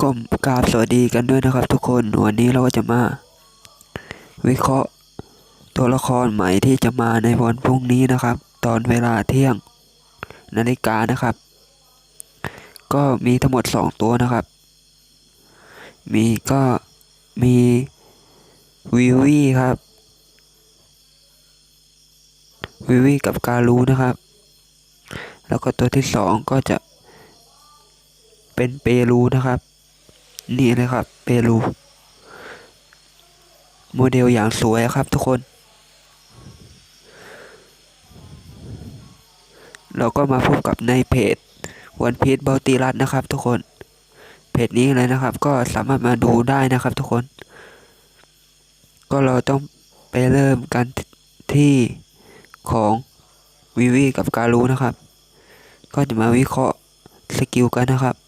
ก็กราบสวัสดีกันด้วยนะครับ ทุกคนวันนี้เราก็จะมา วิเคราะห์ตัวละครใหม่ที่จะมาในวันพรุ่งนี้นะครับ ตอนเวลาเที่ยงนาฬิกานะครับ ก็มีทั้งหมดสองตัวนะครับ มีก็มีวิวีครับวิวีกับการูนะครับ แล้วก็ตัวที่สองก็จะเป็นเปรูนะครับ นี่เลยครับ เปรู โมเดลอย่างสวยครับทุกคน เราก็มาพบกับในเพจวันพี e บัลติรัตนะครับ ทุกคน เพจนี้เลยนะครับ ก็สามารถมาดูได้นะครับ ทุกคน ก็เราต้องไปเริ่มกันที่ของวิวีกับการูนะครับ ก็จะมาวิเคราะห์สกิลกันนะครับ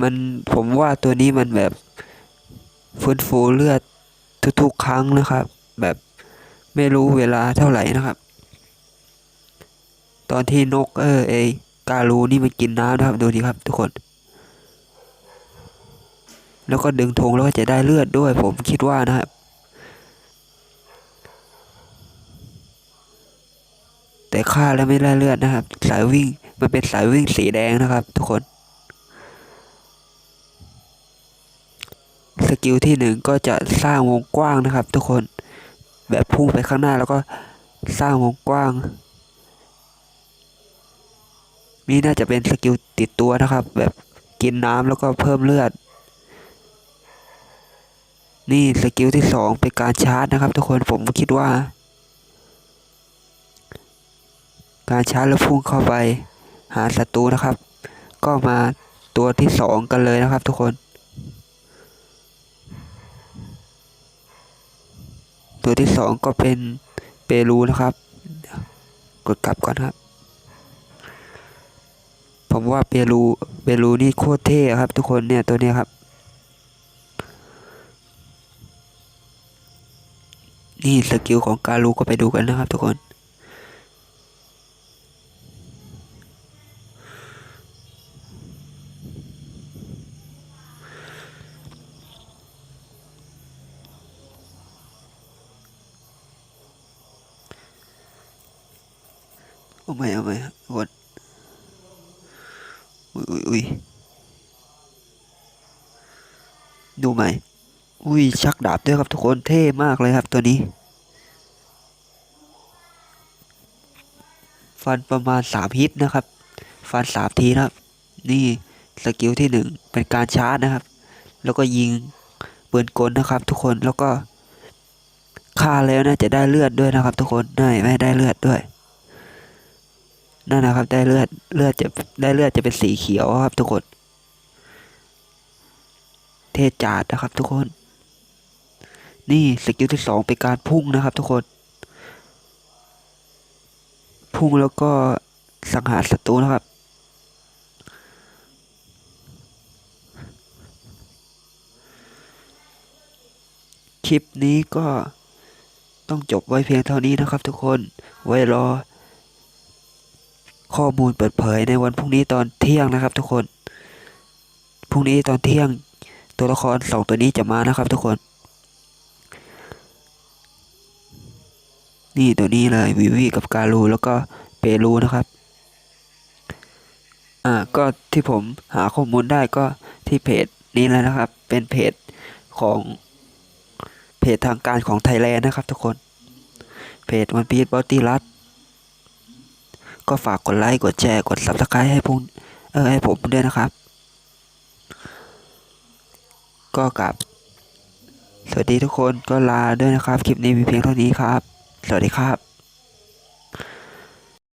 มันผมว่าตัวนี้มันแบบฟื้นฟูเลือดทุกๆครั้งนะครับ แบบไม่รู้เวลาเท่าไหร่นะครับ ตอนที่นกเออไอการูนี่มันกินน้ำนะครับดูดิครับทุกคน แล้วก็ดึงธงแล้วก็จะได้เลือดด้วย ผมคิดว่านะครับ แต่ฆ่าแล้วไม่ได้เลือดนะครับ สายวิ่งมันเป็นสายวิ่งสีแดงนะครับ ทุกคน ส กิลที่หนึ่งก็จะสร้างวงกว้างนะครับ ทุกคนแบบพุ่งไปข้างหน้าแล้วก็สร้างวงกว้าง นี่น่าจะเป็นสกิลติดตัวนะครับ แบบกินน้ำแล้วก็เพิ่มเลือด นี่สกิลที่สองเป็นการชาร์จนะครับ ทุกคนผมคิดว่า การชาร์จแล้วพุ่งเข้าไปหาศัตรูนะครับ ก็มาตัวที่สองกันเลยนะครับ ทุกคน ตัวที่สองก็เป็นเปรูนะครับ กดกลับก่อนครับ ผมว่าเปรูเปรูนี่โคตรเท่ครับ ทุกคนเนี่ยตัวนี้ครับ นี่สกิลของกาลูก็ไปดูกันนะครับ ทุกคน เอาใหม่เอาใหม่ครันอุ้ยอุ้ยอุ้ยดูใหม่ อุ้ยชักดาบด้วยครับทุกคนเท่มากเลยครับตัวนี้ ฟันประมาณสามฮิตนะครับ ฟันสามทีนะครับ นี่สกิลที่หนึ่งเป็นการชาร์จนะครับ แล้วก็ยิงปืนกลนะครับ ทุกคนแล้วก็ฆ่าแล้วน่าจะได้เลือดด้วยนะครับ ทุกคนได้ไม่ได้เลือดด้วย นั่นนะครับ ได้เลือดเลือดจะได้เลือดจะเป็นสีเขียวครับ ทุกคน เทจาดนะครับ ทุกคน นี่สกิลที่สองเป็นการพุ่งนะครับ ทุกคน พุ่งแล้วก็สังหารศัตรูนะครับคลิปนี้ก็ต้องจบไว้เพียงเท่านี้นะครับทุกคน ไว้รอ ข้อมูลเปิดเผยในวันพรุ่งนี้ตอนเที่ยงนะครับ ทุกคน พรุ่งนี้ตอนเที่ยงตัวละครสองตัวนี้จะมานะครับ ทุกคน นี่ตัวนี้เลยวิวีกับการูแล้วก็เปรูนะครับ อ่าก็ที่ผมหาข้อมูลได้ก็ที่เพจนี้เลยนะครับ เป็นเพจของเพจทางการของไทยแลนด์นะครับ ทุกคน เพจวันพีชบอตี้รัต ก็ฝากกดไลค์กดแชร์กด subscribe ให้พุ่งเออให้ผมด้วยนะครับ ก็กลับ สวัสดีทุกคนก็ลาด้วยนะครับ คลิปนี้มีเพียงเท่านี้ครับ สวัสดีครับ